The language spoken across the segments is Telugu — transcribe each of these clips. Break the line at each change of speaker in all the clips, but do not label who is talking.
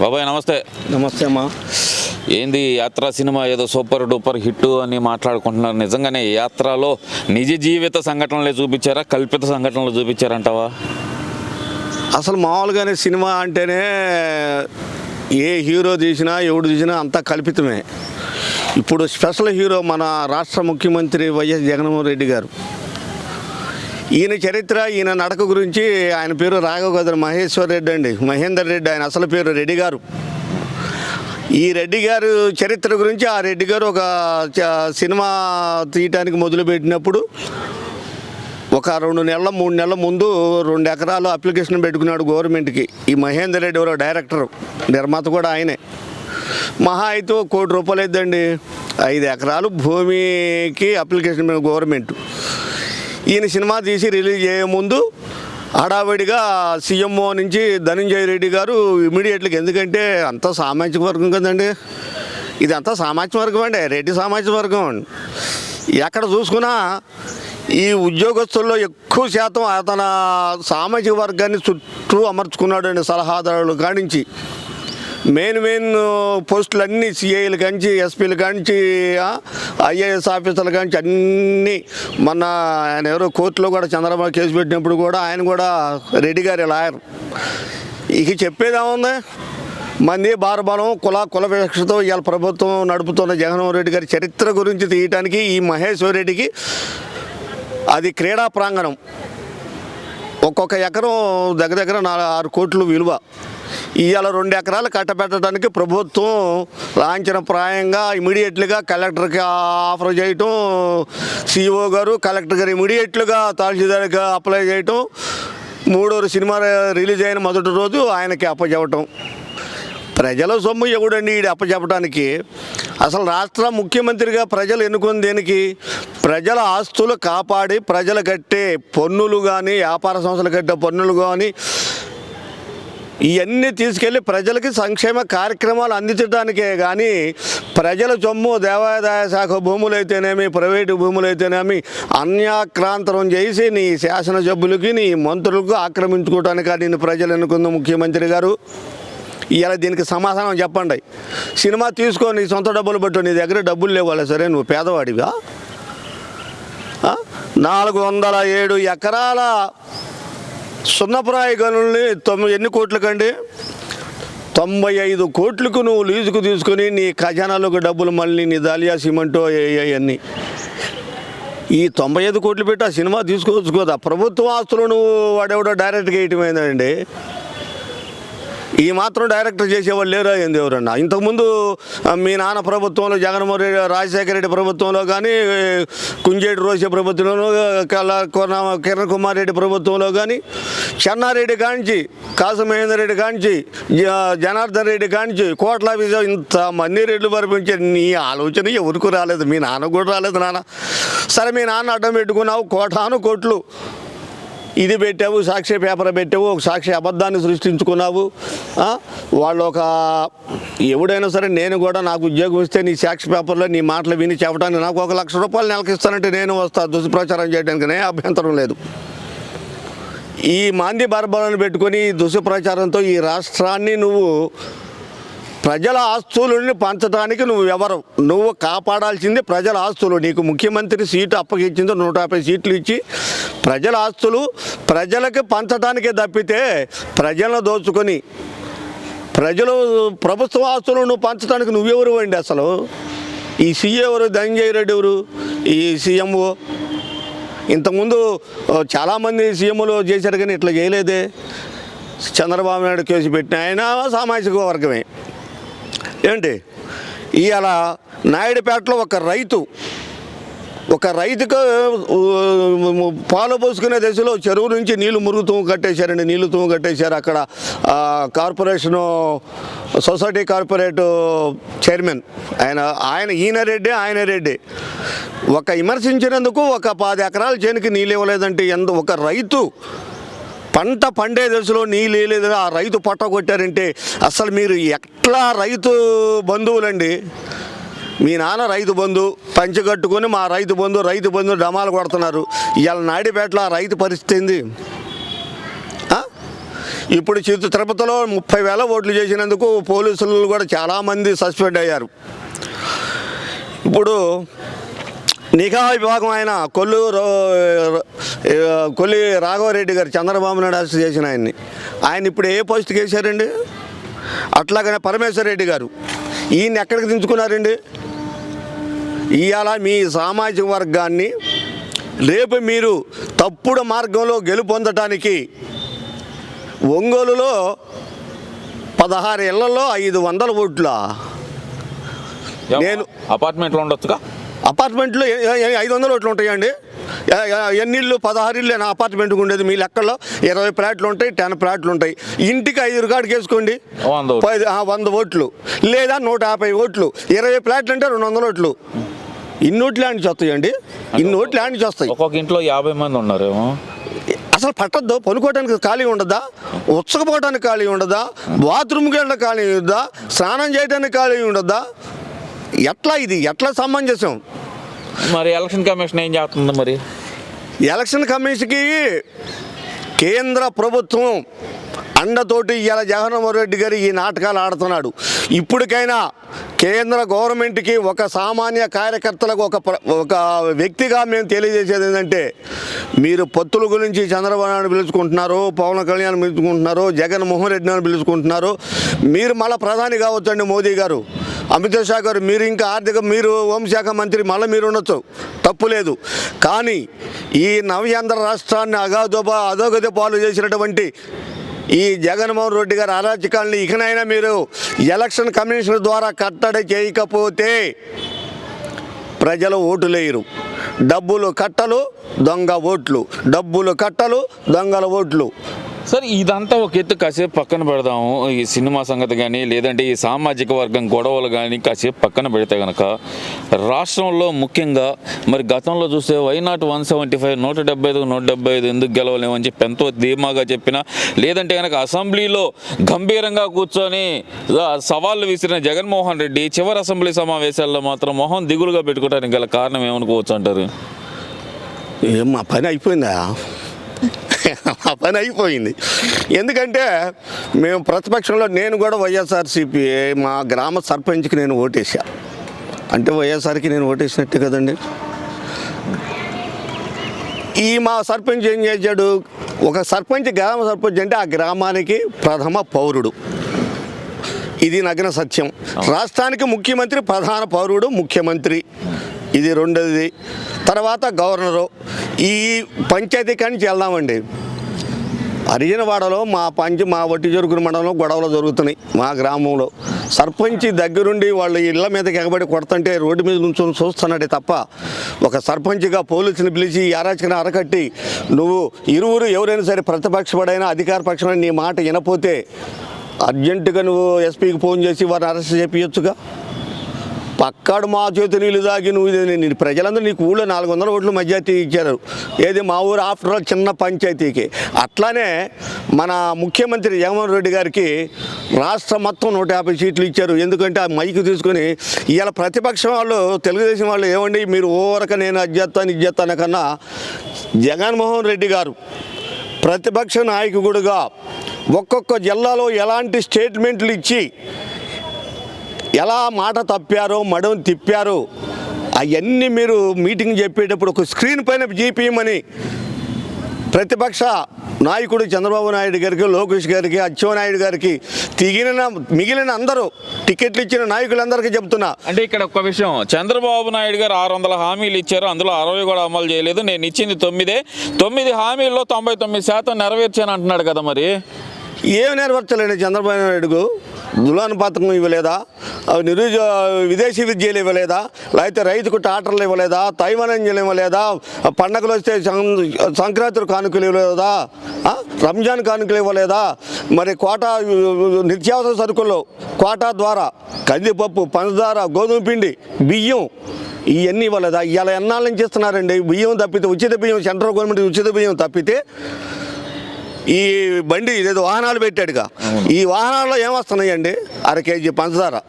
బాబాయ్ నమస్తే.
నమస్తే అమ్మా.
ఏంది యాత్ర సినిమా ఏదో సూపర్ డూపర్ హిట్ అని మాట్లాడుకుంటున్నారు. నిజంగానే యాత్రలో నిజ జీవిత సంఘటనలే చూపించారా కల్పిత సంఘటనలు చూపించారంటావా?
అసలు మామూలుగానే సినిమా అంటేనే ఏ హీరో తీసినా ఎవడు తీసినా అంతా కల్పితమే. ఇప్పుడు స్పెషల్ హీరో మన రాష్ట్ర ముఖ్యమంత్రి వైఎస్ జగన్మోహన్ రెడ్డి గారు. ఈయన చరిత్ర ఈయన నడక గురించి ఆయన పేరు రాఘవగదర్ మహేశ్వర్ రెడ్డి అండి. మహేందర్ రెడ్డి ఆయన అసలు పేరు రెడ్డి గారు. ఈ రెడ్డి గారు చరిత్ర గురించి ఆ రెడ్డి గారు ఒక చ- సినిమా తీయటానికి మొదలుపెట్టినప్పుడు ఒక రెండు నెలల మూడు నెలల ముందు రెండు ఎకరాలు అప్లికేషన్ పెట్టుకున్నాడు గవర్నమెంట్కి. ఈ మహేందర్ రెడ్డి ఎవరో డైరెక్టర్ నిర్మాత కూడా ఆయనే. మహా అయితే కోటి రూపాయలు అయిద్దండి ఐదు ఎకరాలు భూమికి అప్లికేషన్ గవర్నమెంట్. ఈయన సినిమా తీసి రిలీజ్ చేయే ముందు హడావిడిగా సీఎంఓ నుంచి ధనంజయ రెడ్డి గారు ఇమీడియట్గా ఎందుకంటే అంతా సామాజిక వర్గం కదండి. ఇది అంతా సామాజిక వర్గం అండి. రెడ్డి సామాజిక వర్గం. ఎక్కడ చూసుకున్నా ఈ ఉద్యోగస్తుల్లో ఎక్కువ శాతం అతన సామాజిక వర్గాన్ని చుట్టూ అమర్చుకున్నాడు అండి సలహాదారులు కానించి మెయిన్ మెయిన్ పోస్టులు అన్నీ సిఐలు కాంచి ఎస్పీలు కాంచి ఐఏఎస్ ఆఫీసర్లు కాంచి అన్నీ మన ఆయన ఎవరో కోర్టులో కూడా చంద్రబాబు కేసు పెట్టినప్పుడు కూడా ఆయన కూడా రెడ్డి గారి లాయర్. ఇక చెప్పేదేముంది మంది బారబలం కుల కుల వివక్షతో ఇవాళ ప్రభుత్వం నడుపుతున్న జగన్మోహన్ రెడ్డి గారి చరిత్ర గురించి తీయటానికి ఈ మహేశ్వర్ రెడ్డికి అది క్రీడా ప్రాంగణం. ఒక్కొక్క ఎకరం దగ్గర దగ్గర నాలుగు ఆరు కోట్లు విలువ. ఇవాళ రెండు ఎకరాలు కట్టబెట్టడానికి ప్రభుత్వం లాంఛన ప్రాయంగా ఇమీడియట్లుగా కలెక్టర్కి ఆఫర్ చేయటం సిఇఓ గారు కలెక్టర్ గారు ఇమీడియట్లుగా తహసీల్దార్కి అప్లై చేయటం మూడో సినిమా రిలీజ్ అయిన మొదటి రోజు ఆయనకి అప్పచెప్పటం. ప్రజల సొమ్ము ఎవడండి ఈడు అప్పచెప్పడానికి అసలు రాష్ట్ర ముఖ్యమంత్రిగా ప్రజలు ఎన్నుకుని దేనికి? ప్రజల ఆస్తులు కాపాడి ప్రజలు కట్టే పన్నులు కానీ వ్యాపార సంస్థలు కట్టే పన్నులు కానీ ఇవన్నీ తీసుకెళ్ళి ప్రజలకి సంక్షేమ కార్యక్రమాలు అందించడానికే కానీ ప్రజల సొమ్ము దేవాదాయ శాఖ భూములు అయితేనేమి ప్రైవేటు భూములు అయితేనేమి అన్యాక్రాంతరం చేసి నీ శాసనసభ్యులకి నీ మంత్రులకు ఆక్రమించుకోవడానికి నేను ప్రజలు ఎన్నుకుంది ముఖ్యమంత్రి గారు? ఇలా దీనికి సమాధానం చెప్పండి. సినిమా తీసుకో నీ సొంత డబ్బులు పెట్టు నీ దగ్గర డబ్బులు లేవాలి సరే నువ్వు పేదవాడివా? నాలుగు వందల ఏడు ఎకరాల సున్నప్రాయ గనుల్ని తొమ్మిది ఎన్ని కోట్లకండి? తొంభై ఐదు కోట్లకు నువ్వు లీజుకు తీసుకుని నీ ఖజానాలకు డబ్బులు మళ్ళీ నీ దాలియా సిమెంటో అవన్నీ ఈ తొంభై ఐదు కోట్లు పెట్టి ఆ సినిమా తీసుకోవచ్చు కదా. ప్రభుత్వ ఆస్తులు నువ్వు వాడెవడో డైరెక్ట్గా వేయటమైందండి ఈ మాత్రం డైరెక్టర్ చేసేవాళ్ళు లేరా ఏంది ఎవరన్నా ఇంతకుముందు మీ నాన్న ప్రభుత్వంలో జగన్మోహన్ రెడ్డి రాజశేఖర రెడ్డి ప్రభుత్వంలో కానీ కుంజేటి రోసే ప్రభుత్వంలో కల- కిరణ్ కుమార్ రెడ్డి ప్రభుత్వంలో కానీ చెన్నారెడ్డి కాంచి కాసమహేందర్ రెడ్డి కాంచి జ- జనార్దన్ రెడ్డి కాంచి కోట్ల విజయ ఇంత రెడ్లు పరిపించే నీ ఆలోచన ఎవరికి రాలేదు. మీ నాన్న కూడా రాలేదు నాన్న. సరే మీ నాన్న అడ్డం పెట్టుకున్నావు. కోటాను కోట్లు. ఇది పెట్టావు సాక్షి పేపర్ పెట్టావు ఒక సాక్షి అబద్ధాన్ని సృష్టించుకున్నావు వాళ్ళు ఒక ఎవడైనా సరే నేను కూడా నాకు ఉద్యోగం ఇస్తే నీ సాక్షి పేపర్లో నీ మాటలు విని చెప్పడానికి నాకు ఒక లక్ష రూపాయలు నెలకిస్తానంటే నేను వస్తా దుష్ప్రచారం చేయడానికి నే అభ్యంతరం లేదు. ఈ మాంది బర్బలను పెట్టుకొని దుష్ప్రచారంతో ఈ రాష్ట్రాన్ని నువ్వు ప్రజల ఆస్తులని పంచడానికి నువ్వు ఎవరు? నువ్వు కాపాడాల్సింది ప్రజల ఆస్తులు. నీకు ముఖ్యమంత్రి సీటు అప్పగించింది నూట యాభై సీట్లు ఇచ్చి ప్రజల ఆస్తులు ప్రజలకు పంచడానికే తప్పితే ప్రజలను దోచుకొని ప్రజలు ప్రభుత్వ ఆస్తులు నువ్వు పంచడానికి నువ్వెవరు అండి అసలు? ఈ సీఏ ఎవరు ధనంజయ రెడ్డి ఎవరు ఈ సీఎంఓ ఇంతకుముందు చాలామంది సీఎంలు చేశారు కానీ ఇట్లా చేయలేదే. చంద్రబాబు నాయుడు కేసు పెట్టిన ఆయన సామాజిక వర్గమే. ఏంటి? ఇవాళ నాయుడుపేటలో ఒక రైతు ఒక రైతుకు పాలు పోసుకునే దశలో చెరువు నుంచి నీళ్ళు మురుగు తూము కట్టేశారండి. నీళ్ళు తూము కట్టేశారు అక్కడ కార్పొరేషను సొసైటీ కార్పొరేట్ చైర్మన్. ఆయన ఆయన ఈయన రెడ్డి ఆయన రెడ్డి. ఒక విమర్శించినందుకు ఒక పది ఎకరాల చేనుకి నీళ్ళు ఇవ్వలేదంటే ఎంత ఒక రైతు పంట పండే దశలో నీళ్ళు వేయలేదు ఆ రైతు పట్ట కొట్టారంటే అసలు మీరు ఎట్లా రైతు బంధువులండి? మీ నాన్న రైతు బంధు పంచగట్టుకుని కట్టుకొని మా రైతు బంధు రైతు బంధు డమాలు కొడుతున్నారు. ఇవాళ నాడిపేటలో ఆ రైతు పరిస్థితి ఏంది? ఇప్పుడు చిత్తు తిరుపతిలో ముప్పై వేల ఓట్లు చేసినందుకు పోలీసులు కూడా చాలామంది సస్పెండ్ అయ్యారు. ఇప్పుడు నిఘా విభాగం ఆయన కొల్లు రో- కొల్లి రాఘవరెడ్డి గారు చంద్రబాబు నాయుడు అరెస్ట్ చేసిన ఆయన్ని. ఆయన ఇప్పుడు ఏ పోస్ట్కి వేశారండి అట్లాగనే పరమేశ్వర రెడ్డి గారు. ఈయన్ని ఎక్కడికి దించుకున్నారండి? ఇవాళ మీ సామాజిక వర్గాన్ని రేపు మీరు తప్పుడు మార్గంలో గెలుపొందటానికి ఒంగోలులో పదహారు ఇళ్ళలో ఐదు వందల ఓట్ల. నేను-
అపార్ట్మెంట్లో ఉండొచ్చుగా?
అపార్ట్మెంట్లో ఐదు వందల ఓట్లు ఉంటాయండి. ఎ- ఎ- ఎన్ని ఇళ్ళు? పదహారు ఇళ్ళు నా అపార్ట్మెంట్కి ఉండేది మీ లెక్కల్లో. ఇరవై ప్లాట్లు ఉంటాయి టెన్ ప్లాట్లు ఉంటాయి. ఇంటికి ఐదు రికార్డుకి వేసుకోండి.
వంద ఓట్లు.
లేదా నూట యాభై ఓట్లు. ఇరవై ప్లాట్లు అంటే రెండు వందల ఓట్లు. ఇన్ని ఓట్లు ఆడిచి వస్తాయండి ఇన్ని ఓట్లు ఆడిచి వస్తాయి
ఒక్కొక్క ఇంట్లో యాభై మంది ఉన్నారేమో?
అసలు పట్టద్దు పనుకోవడానికి ఖాళీ ఉండదా? ఉచ్చకపోవడానికి ఖాళీ ఉండదా? బాత్రూమ్కి వెళ్ళడానికి ఖాళీ ఉండదా? స్నానం చేయడానికి ఖాళీ ఉండదా? ఎట్లా ఇది? ఎట్లా సమంజసం?
మరి ఎలక్షన్ కమిషన్ ఏం చేస్తుంది మరి?
ఎలక్షన్ కమిషన్కి కేంద్ర ప్రభుత్వం అండతోటి ఇవాళ జగన్మోహన్ రెడ్డి గారు ఈ నాటకాలు ఆడుతున్నాడు. ఇప్పటికైనా కేంద్ర గవర్నమెంట్కి ఒక సామాన్య కార్యకర్తలకు ఒక ఒక వ్యక్తిగా మేము తెలియజేసేది ఏంటంటే మీరు పొత్తుల గురించి చంద్రబాబు నాయుడు పిలుచుకుంటున్నారు పవన్ కళ్యాణ్ పిలుచుకుంటున్నారు జగన్మోహన్ రెడ్డి నాయుడు పిలుచుకుంటున్నారు మీరు మళ్ళీ ప్రధాని కావచ్చండి మోదీ గారు. అమిత్ షా గారు మీరు ఇంకా ఆర్థిక మీరు హోంశాఖ మంత్రి మళ్ళీ మీరు ఉండొచ్చు. తప్పు లేదు. కానీ ఈ నవ్యాంధ్ర రాష్ట్రాన్ని అగాధోబా అధోగతి పాలు చేసినటువంటి ఈ జగన్మోహన్ రెడ్డి గారి అరాచకాలను ఇకనైనా మీరు ఎలక్షన్ కమిషన్ ద్వారా కట్టడి చేయకపోతే ప్రజలు ఓటులేయరు డబ్బులు కట్టలు దొంగ ఓట్లు. డబ్బులు కట్టలు దొంగల ఓట్లు.
సరే ఇదంతా ఒక ఎత్తు కాసేపు పక్కన పెడదాము. ఈ సినిమా సంగతి కానీ లేదంటే ఈ సామాజిక వర్గం గొడవలు కానీ కాసేపు పక్కన పెడితే కనుక రాష్ట్రంలో ముఖ్యంగా మరి గతంలో చూస్తే వైనాట్ వన్ సెవెంటీ ఫైవ్ నూట డెబ్బై ఐదు నూట డెబ్బై ఐదు ఎందుకు గెలవలేమని చెప్పి ఎంతో ధీమాగా చెప్పిన లేదంటే కనుక అసెంబ్లీలో గంభీరంగా కూర్చొని సవాళ్ళు విసిరిన జగన్మోహన్ రెడ్డి చివరి అసెంబ్లీ సమావేశాల్లో మాత్రం మొహం దిగులుగా పెట్టుకోవడానికి గల కారణం ఏమనుకోవచ్చు అంటారు?
ఏం మా పని అయిపోయిందా? మా పని అయిపోయింది. ఎందుకంటే మేము ప్రతిపక్షంలో నేను కూడా వైఎస్ఆర్సీపీ మా గ్రామ సర్పంచ్కి నేను ఓటేసా అంటే వైఎస్ఆర్కి నేను ఓటేసినట్టే కదండి. ఈ మా సర్పంచ్ ఏం చేశాడు? ఒక సర్పంచ్ గ్రామ సర్పంచ్ అంటే ఆ గ్రామానికి ప్రథమ పౌరుడు. ఇది నగ్న సత్యం. రాష్ట్రానికి ముఖ్యమంత్రి ప్రధాన పౌరుడు ముఖ్యమంత్రి. ఇది రెండోది. తర్వాత గవర్నరు. ఈ పంచాయతీ కానించి వెళ్దామండి. హరిజనవాడలో మా పంచ మా వట్టి జరుగురు మండలంలో గొడవలు జరుగుతున్నాయి మా గ్రామంలో. సర్పంచ్ దగ్గరుండి వాళ్ళ ఇళ్ళ మీదకి ఎగబడి కొడతంటే రోడ్డు మీద నుంచొని చూస్తున్నాడే తప్ప ఒక సర్పంచ్గా పోలీసుని పిలిచి ఈ అరకట్టి నువ్వు ఇరువురు ఎవరైనా సరే ప్రతిపక్షపడైనా అధికార పక్షమైనా నీ మాట వినపోతే అర్జెంటుగా నువ్వు ఎస్పీకి ఫోన్ చేసి వారిని అరెస్ట్ చేపించచ్చుగా పక్కాడు మా చేతి నీళ్ళు దాగి నువ్వు నేను ప్రజలందరూ నీకు ఊళ్ళో నాలుగు వందల ఓట్లు మెజార్టీ ఇచ్చారు ఏది మా ఊరు ఆఫ్టర్ ఆల్ చిన్న పంచాయతీకి. అట్లానే మన ముఖ్యమంత్రి జగన్మోహన్ రెడ్డి గారికి రాష్ట్రం మొత్తం నూట యాభై సీట్లు ఇచ్చారు. ఎందుకంటే ఆ మైక్ తీసుకొని ఇవాళ ప్రతిపక్షం వాళ్ళు తెలుగుదేశం వాళ్ళు ఏమండి మీరు ఓవరక నేను అధ్యత్తాను చేస్తాను ఇది కన్నా జగన్మోహన్ రెడ్డి గారు ప్రతిపక్ష నాయకుడుగా ఒక్కొక్క జిల్లాలో ఎలాంటి స్టేట్మెంట్లు ఇచ్చి ఎలా మాట తప్పారో మడవం తిప్పారో అవన్నీ మీరు మీటింగ్ చెప్పేటప్పుడు ఒక స్క్రీన్ పైన జీపీయమని ప్రతిపక్ష నాయకుడు చంద్రబాబు నాయుడు గారికి లోకేష్ గారికి అచ్చెన్నాయుడు గారికి తిగిన మిగిలిన అందరూ టికెట్లు ఇచ్చిన నాయకులందరికీ చెప్తున్నా.
అంటే ఇక్కడ ఒక విషయం చంద్రబాబు నాయుడు గారు ఆరు వందల హామీలు ఇచ్చారు అందులో అరవై కూడా అమలు చేయలేదు నేను ఇచ్చింది తొమ్మిదే. తొమ్మిది హామీల్లో తొంభై తొమ్మిది శాతం నెరవేర్చాను అంటున్నాడు కదా మరి.
ఏం నెరవేర్చలేండి చంద్రబాబు నాయుడుకు? దులాన్ పథకం ఇవ్వలేదా? నిరుజ విదేశీ విద్యలు ఇవ్వలేదా? లేకపోతే రైతుకు టాటర్లు ఇవ్వలేదా? తైవనంజలు ఇవ్వలేదా? పండగలు వస్తే సంక్రాంతి కానుకలు ఇవ్వలేదా? రంజాన్ కానుకలు ఇవ్వలేదా? మరి కోటా నిత్యావసర సరుకుల్లో కోటా ద్వారా కందిపప్పు పంచదార గోధుమ పిండి బియ్యం ఇవన్నీ ఇవ్వలేదా? ఇలా ఎన్నాళ్ళ నుంచి ఇస్తున్నారండి? బియ్యం తప్పితే ఉచిత బియ్యం సెంట్రల్ గవర్నమెంట్ ఉచిత బియ్యం తప్పితే ఈ బండి ఇదేదో వాహనాలు పెట్టాడుగా. ఈ వాహనాల్లో ఏమొస్తున్నాయండి? అర కేజీ పంచదార.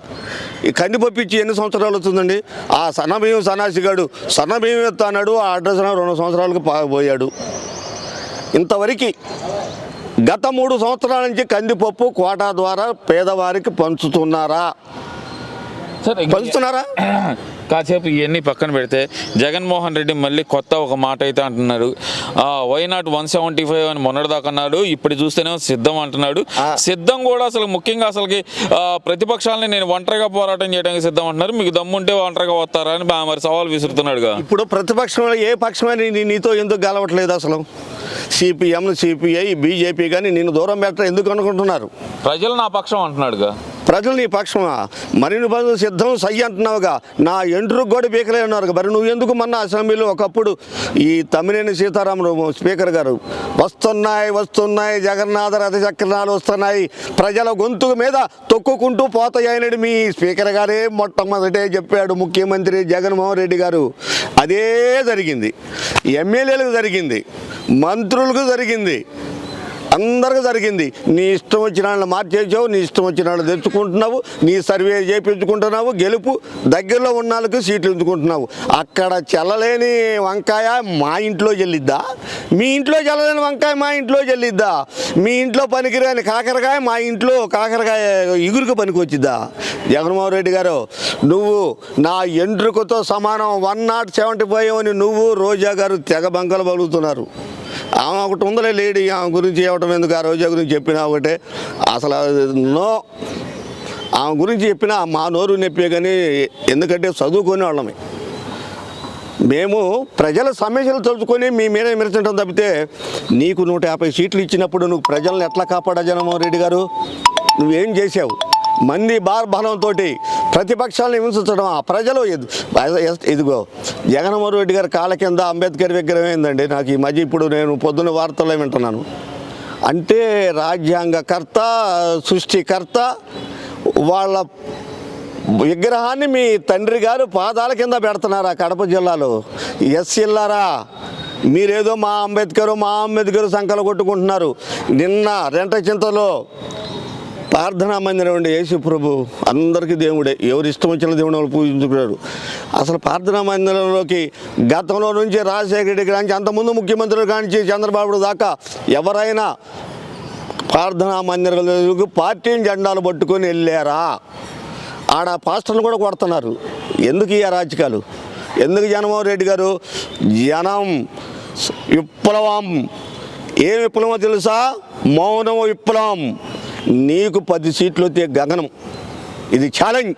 ఈ కందిపప్పు ఇచ్చి ఎన్ని సంవత్సరాలు అవుతుందండి? ఆ సన్నబియ్యం సన్నాసిగాడు సన్నబియ్యం ఎత్తాడు ఆ అడ్రస్ రెండు సంవత్సరాలకు పోయాడు. ఇంతవరకు గత మూడు సంవత్సరాల నుంచి కందిపప్పు కోటా ద్వారా పేదవారికి పంచుతున్నారా? పంచుతున్నారా?
కాసేపు ఇవన్నీ పక్కన పెడితే జగన్మోహన్ రెడ్డి మళ్ళీ కొత్త ఒక మాట అయితే అంటున్నారు why not one seventy five అని మొన్నటిదాకా అన్నాడు ఇప్పుడు చూస్తేనే సిద్ధం అంటున్నాడు. సిద్ధం కూడా అసలు ముఖ్యంగా అసలుకి ప్రతిపక్షాలని నేను ఒంటరిగా పోరాటం చేయడానికి సిద్ధం అంటున్నారు. మీకు దమ్ముంటే ఒంటరిగా వస్తారా అని మరి సవాల్ విసురుతున్నాడుగా.
ఇప్పుడు ప్రతిపక్షంలో ఏ పక్షమైన నీతో ఎందుకు గెలవట్లేదు అసలు? సిపిఎం సిపిఐ బీజేపీ కానీ నిన్ను దూరం పెట్ట ఎందుకు అనుకుంటున్నారు?
ప్రజలు నా పక్షం అంటున్నాడుగా.
ప్రజలు నీ పక్షమా? మరి నువ్వు బదులు సిద్ధం సై అంటున్నావుగా. నా ఎండ్రుకు కూడా బీకలే ఉన్నారు మరి నువ్వు ఎందుకు మొన్న అసెంబ్లీలో ఒకప్పుడు ఈ తమ్మినేని సీతారామరావు స్పీకర్ గారు వస్తున్నాయి వస్తున్నాయి జగన్నాథ రథ చక్రాలు వస్తున్నాయి ప్రజల గొంతు మీద తొక్కుకుంటూ పోతాయని మీ స్పీకర్ గారే మొట్టమొదటే చెప్పాడు ముఖ్యమంత్రి జగన్మోహన్ రెడ్డి గారు. అదే జరిగింది. ఎమ్మెల్యేలకు జరిగింది. మంత్రులకు జరిగింది. అందరికి జరిగింది. నీ ఇష్టం వచ్చిన వాళ్ళని మార్చేసావు నీ ఇష్టం వచ్చిన వాళ్ళు తెచ్చుకుంటున్నావు నీ సర్వే చేయించుకుంటున్నావు గెలుపు దగ్గరలో ఉన్న వాళ్ళకి సీట్లు ఎంచుకుంటున్నావు అక్కడ చెల్లలేని వంకాయ మా ఇంట్లో చెల్లిద్దా మీ ఇంట్లో చెల్లలేని వంకాయ మా ఇంట్లో చెల్లిద్దా మీ ఇంట్లో పనికిరాని కాకరకాయ మా ఇంట్లో కాకరకాయ ఇగురికి పనికి వచ్చిద్దా జగన్మోహన్ రెడ్డి గారు నువ్వు నా ఎంట్రుకతో సమానం వన్ నాట్ సెవెంటీ ఫైవ్ అని నువ్వు రోజా గారు తెగ బంకలు పలుకుతున్నారు ఆమె ఒకటి ఉందలే లేడీ ఆమె గురించి ఇవ్వటం ఎందుకు? ఆ రోజా గురించి చెప్పినా ఒకటే. అసలు నో. ఆమె గురించి చెప్పినా మా నోరు నొప్పే కానీ ఎందుకంటే చదువుకునే వాళ్ళమే. మేము ప్రజల సమస్యలు తలుచుకొని మీ మీద విమర్శించడం తప్పితే నీకు నూట యాభై సీట్లు ఇచ్చినప్పుడు నువ్వు ప్రజలను ఎట్లా కాపాడా జగన్మోహన్ రెడ్డి గారు? నువ్వేం చేసావు మంది బార్ బలంతో ప్రతిపక్షాలను హింసించడం ఆ ప్రజలు ఎస్- ఇదిగో జగన్మోహన్ రెడ్డి గారి కాళ్ళ కింద అంబేద్కర్ విగ్రహం ఏందండి? నాకు ఈ మధ్య ఇప్పుడు నేను పొద్దున్న వార్తల్లో వింటున్నాను? అంటే రాజ్యాంగకర్త సృష్టికర్త వాళ్ళ విగ్రహాన్ని మీ తండ్రి గారు పాదాల కింద పెడుతున్నారా కడప జిల్లాలో? ఎస్ ఇల్లారా మీరేదో మా అంబేద్కర్ మా అంబేద్కర్ సంకలు కొట్టుకుంటున్నారు. నిన్న రెంట చింతలో ప్రార్థనా మందిరం ఉండే యేసు ప్రభు అందరికీ దేవుడే. ఎవరు ఇష్టం వచ్చిన దేవుడు వాళ్ళు పూజించుకున్నారు అసలు ప్రార్థనా మందిరంలోకి గతంలో నుంచి రాజశేఖర రెడ్డి కాంచి అంతకుముందు ముఖ్యమంత్రులు కాంచి చంద్రబాబు దాకా ఎవరైనా ప్రార్థనా మందిరాలకు పార్టీ జెండాలు పట్టుకొని వెళ్ళారా? ఆడ పాస్టర్లు కూడా కొడుతున్నారు. ఎందుకు ఈ అరాచకాలు? ఎందుకు జగన్మోహన్ రెడ్డి గారు జనం విప్లవం? ఏ విప్లవమో తెలుసా? మౌనం విప్లవం. నీకు పది సీట్లు వస్తే గగనం. ఇది ఛాలెంజ్